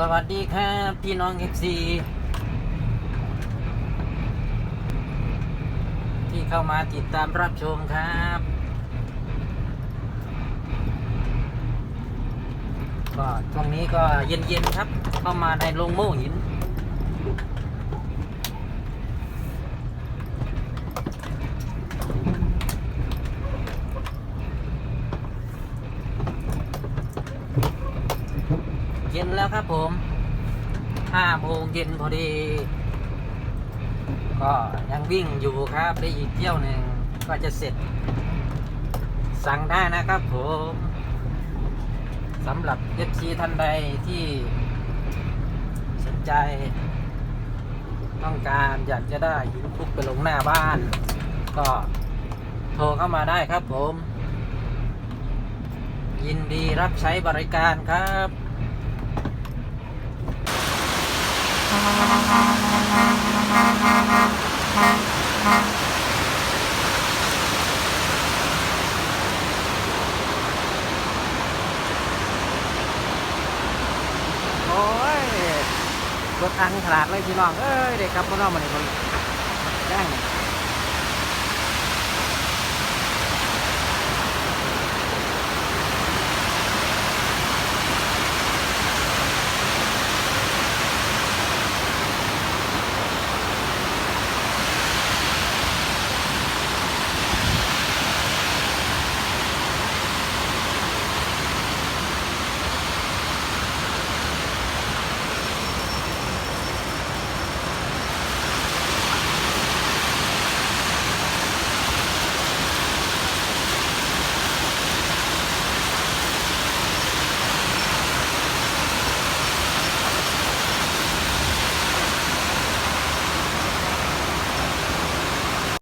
สวัสดีครับพี่น้องเอฟซีที่เข้ามาติดตามรับชมครับ ก็ตรงนี้ก็เย็นๆครับ เข้ามาในโรงโม่หิน ย็นแล้วครับผมห้าโมงเย็นพอดี ก็ยังวิ่งอยู่ครับได้อีกเที่ยวหนึ่งก็จะเสร็จ สั่งได้นะครับผมสำหรับเอฟซีท่านใดที่สนใจ ต้องการอยากจะได้หินทุกไปลงหน้าบ้าน ก็โทรเข้ามาได้ครับผม ยินดีรับใช้บริการครับ โอ้ยรถอันขนาดเลยพี่น้อง เอ้ย เด็กครับพ่อน้องมาเนี่ยคนแจ้ง